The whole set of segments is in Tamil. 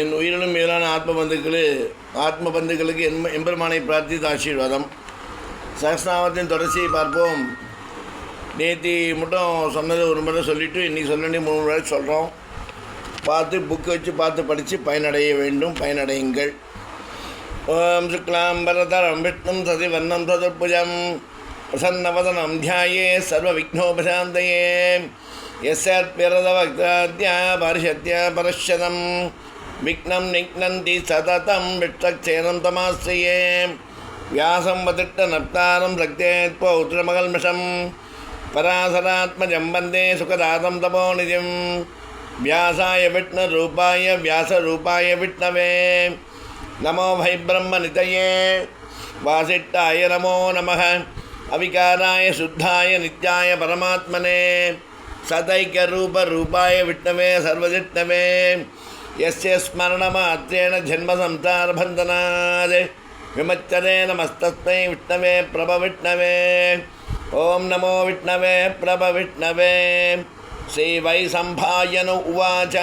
என் உயிரிலும் மேலான ஆத்ம பந்துக்களு ஆத்ம பந்துக்களுக்கு என் எம்பெருமானை பிரார்த்தித்த ஆசீர்வாதம். சகஸ்நாமத்தின் தொடர்ச்சியை பார்ப்போம். நேத்தி மட்டும் சொன்னதை ஒரு முறை சொல்லிவிட்டு இன்றைக்கி சொல்ல வேண்டிய மூணு முறை சொல்கிறோம் பார்த்து புக்கு வச்சு பார்த்து படித்து பயனடைய வேண்டும் பயனடையுங்கள். ஓம் சுக்லாம் பரதரம் விஷ்ணும் சதி வர்ணம் சதுர்புஜம் பிரசன்னவதனம் தியாயே சர்வ விக்னோபசாந்தயே விக்னம் நிக்னந்தி சததம் விஷ்டக்ஷேனம் தமாசியே வியாசம் வதிட்ட நப்தாரம் சக்தேத் பௌத்திரமகல்மிஷம் பராசராத்மஜம் வந்தே சுகதாதம் தபோ நிஜம் व्यासाय विष्णुरूपाय व्यासरूपाय विष्णवे। नमो भै ब्रह्मनितये वासिष्ठाय नमो नमः। अविकाराय शुद्धाय नित्याय परमात्मने। सदैक्यरूपरूपाय विष्णवे सर्वजिष्णवे। यस्य स्मरणमात्रेण जन्मसंसारबन्धनात् विमच्यते नमस्तस्मै विष्णवे प्रभविष्णवे ॐ नमो विष्णवे प्रभविष्णवे श्रीवैसम्भायन उवाच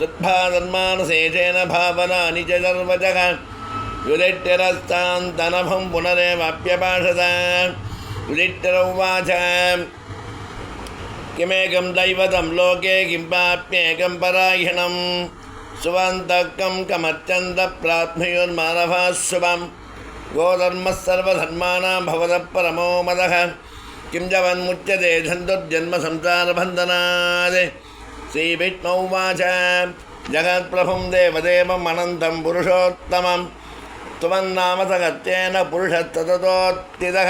सद्भाधन्मानशेषेण भावनानि च सर्वजः युधिष्ठिरस्तान्तनभं पुनरेवाप्यभाषत युधिष्ठिर उवाच किमेकं दैवतं लोके किं पाप्येकं परायणं। सुवन्तकं कमत्यन्तप्राप्नुयुर्मानवः शुभं गोधर्मः सर्वधर्माणां भवतः परमो मदः। किं च वन्मुच्यते झन्तुर्जन्मसंसारबन्धनात् श्रीविष्णौ उवाच जगत्प्रभुं देवदेवम् अनन्तं पुरुषोत्तमं त्वन्नाम सगत्येन पुरुषस्तततोत्थितः।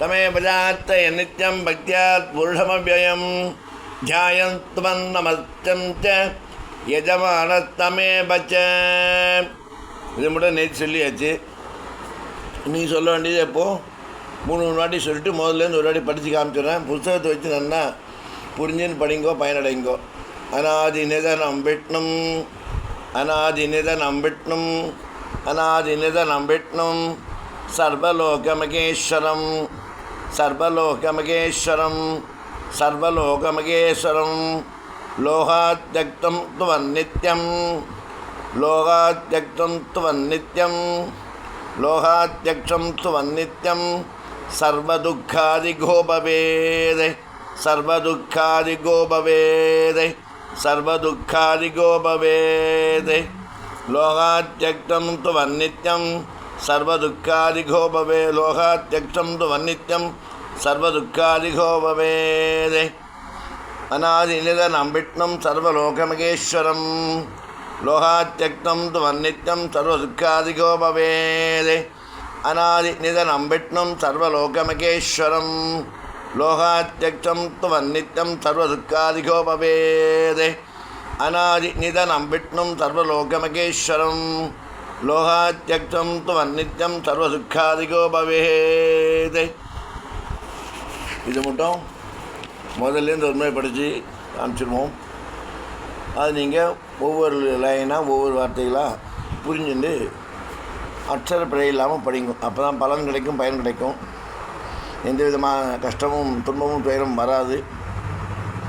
तमेव जात्तय नित्यं भक्त्या पुरुषमव्ययं ध्यायन्त्वन्नमत्यं च यजमानस्तमेव च இது மட்டும் நேற்று சொல்லியாச்சு நீ சொல்ல வேண்டியது எப்போது மூணு மூணு வாட்டி சொல்லிட்டு முதல்லேருந்து ஒரு வாட்டி படித்து காமிச்சிடுறேன் புஸ்தகத்தை வச்சு நன்னா புரிஞ்சுன்னு படிங்கோ பயனடைங்கோ அனாதி நிதனம் விட்ணும் அனாதி நிதனம் விட்ணும் அனாதி நிதனம் விட்ணும் சர்வலோகமகேஸ்வரம் சர்வலோகமகேஸ்வரம் சர்வலோகமகேஸ்வரம் லோகாத்யக்தம் துவன்னித்யம் லோகாத்யக்தம் துவன்னித்யம் லோகாத்யக்ஷம் துவன்னித்யம் சர்வதுக்காதிகோ பவேதே சர்வதுக்காதிகோ பவேதே சர்வதுக்காதிகோ பவேதே லோகாத்யக்தம் துவன்னித்யம் சர்வதுக்காதிகோபவே லோகா தியக்தம் து வன்னித்யம் சர்வதுக்காதிகோபவேதே. அநாதிநிதன் அம்பிட்னம் சர்வலோகமகேஸ்வரம். லோகாத்தியக்தம் து வன்னித்யம் சர்வதுக்காதிகோபவேதே. அநாதிநிதன் அம்பிட்னம் சர்வலோகமகேஸ்வரம். லோகாத்தியக்தம் து வன்னித்யம் சர்வதுக்காதிகோபவேதே. அநாதிநிதன் அம்பிட்னம் சர்வலோகமகேஸ்வரம். லோகாத்தியம் துவன்னித்யம் சர்வசுக்காதிகோ பவேதே இது மட்டும் முதல்லேருந்து உண்மையை படித்து அனுப்பிச்சிடுவோம் அது நீங்கள் ஒவ்வொரு லைனாக ஒவ்வொரு வார்த்தைகளாக புரிஞ்சுட்டு அக்ஷர பிழை இல்லாமல் படிங்க அப்போ தான் பலன் கிடைக்கும் பயன் கிடைக்கும் எந்த விதமான கஷ்டமும் துன்பமும் துயரும் வராது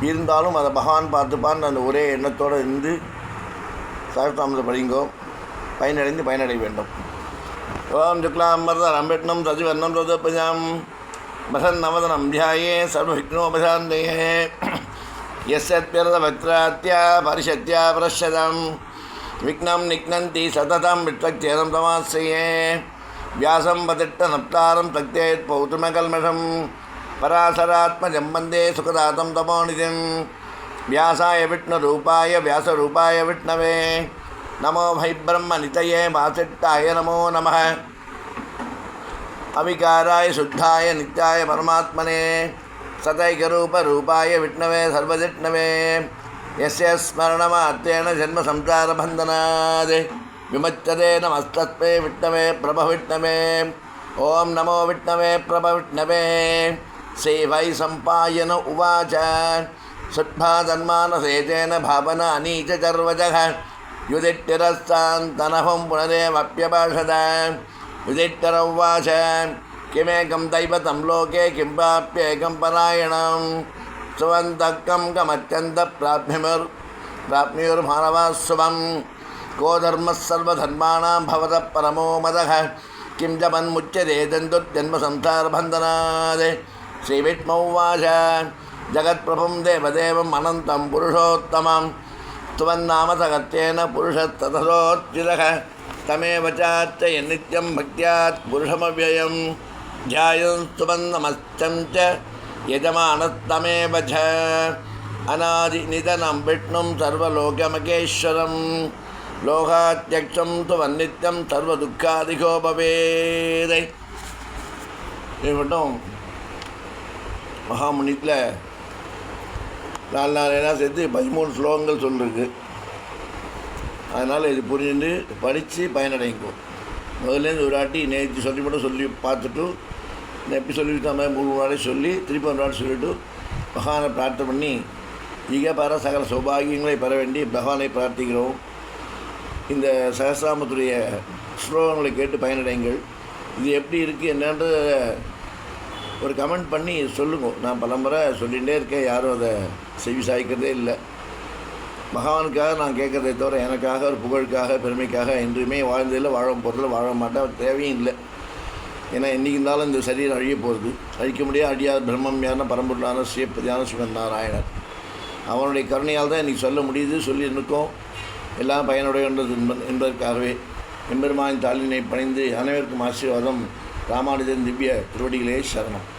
இருந்தாலும் அதை பகவான் பார்த்துப்பான்னு அந்த ஒரே எண்ணத்தோடு இருந்து சாஸ்தாமத்தை படிங்கோ பயனடைந்து பயனடைய வேண்டும் ஓம் சுக்லாம்பரதரம் விஷ்ணும் சதிவர்ணம் சதுப்பஜாம் பிரசன்னவதனம் தியாயே சர்வவிக்னோபசாந்தயே यस्यत्यर्धभक्त्रात्या परिषत्या प्रश्यतं विघ्नं निघ्नन्ति सततं विट्वक्त्येनं तमाश्रये व्यासं वतिट्टनप्तारं तक्तेत् पौत्रमकल्मषं पराशरात्मजं वन्दे सुखदातं तपोनिधिं व्यासाय विष्णुरूपाय व्यासरूपाय विष्णवे नमो वै ब्रह्मनितये वासिष्ठाय नमो नमः। अविकाराय, शुद्धाय, नित्याय परमात्मने सतैकरूपरूपाय विष्णवे, सर्वजिष्णवे। यस्य स्मरणमात्रेण जन्मसंसारबन्धनात् विमुच्यते नमस्तस्मै विष्णवे प्रभविष्णवे ॐ नमो विष्णवे प्रभविष्णवे सेवै सम्पायन उवाच। शुद्धाधन्मानसेचेन भावनानि च चर्वजः யுதிட்டிரஸ்தான் தனகம் புனரேவப்பியபாஷத யுதிட்டிரவாச கிமேகம் தைவதம் லோகே கிம் பாப்பியேகம் பராயணம். சுவந்தக்கம் கமத்தியந்த பிராப்யமிர் பிராப்மியுர்மாணவா சுபம் கோ தர்மசர்வதர்மாணாம் பவத பரமோ மதக. கிம் ஜபன்முச்சதே தந்துர்ஜன்மசம்சாரபந்தனாதே ஸ்ரீவிஷ்மௌவாச ஜகத்பிரபம் தேவதேவம் அனந்தம் புருஷோத்தமம். துவன்னாமதகத்தேன புருஷத்ததோத்யுதக தமேவ சாத்தய நித்தியம் பக்தியாத் புருஷமவ்யயம் தியாயம் துவன்னமஸ்தம் ச யஜமானத்தமேவ அநாதி நிதனம் விஷ்ணும் சர்வலோகமகேஸ்வரம் லோகாத்தியக்ஷம் துவன்னித்யம் சர்வதுக்காதிகோ பவேதை இது மட்டும் மகாமுனித்தில் நாலு நாளையெல்லாம் சேர்த்து பதிமூணு ஸ்லோகங்கள் சொல்லிருக்கு. அதனால் இது புரிஞ்சு படித்து பயனடைக்கும் முதல்லேருந்து ஒரு ஆட்டி நேற்று சொல்லி மட்டும் சொல்லி பார்த்துட்டு எப்படி சொல்லியிருக்க மாதிரி மூணு நாளே சொல்லி திருப்பி ஒரு நாள் சொல்லிவிட்டு பகவானை பிரார்த்தனை பண்ணி ஈகபார சகல சௌபாகியங்களை பெற வேண்டி பகவானை பிரார்த்திக்கிறோம். இந்த சகசிராமத்துடைய ஸ்லோகங்களை கேட்டு பயனடைங்கள். இது எப்படி இருக்குது என்னன்ற ஒரு கமெண்ட் பண்ணி சொல்லுங்க. நான் பலமுறை சொல்லிகிட்டே இருக்கேன். யாரும் அதை செவி சாய்க்கிறதே இல்லை. பகவானுக்காக நான் கேட்குறதே தவிர எனக்காக ஒரு புகழுக்காக பெருமைக்காக என்றுமே வாழ்ந்ததில் வாழ போகிறதில் வாழ மாட்டேன். தேவையும் இல்லை. ஏன்னா என்றைக்கு இருந்தாலும் இந்த சரீரம் அழிய போகிறது அழிக்க முடியாது. அழியாத பிரம்மம் யாருன்னா பரம்பொருளான ஸ்ரீபதியான சிவன் நாராயணன் அவனுடைய கருணையால் தான் இன்றைக்கி சொல்ல முடியுது. சொல்லி இருக்கோம் எல்லாம் பயனுடைய என்ப- என்பதற்காகவே. எம்பெருமானின் தாளினை பணிந்து அனைவருக்கும் ஆசீர்வாதம். ராமானுஜன் திவ்ய திருவடிகளே சரணம்.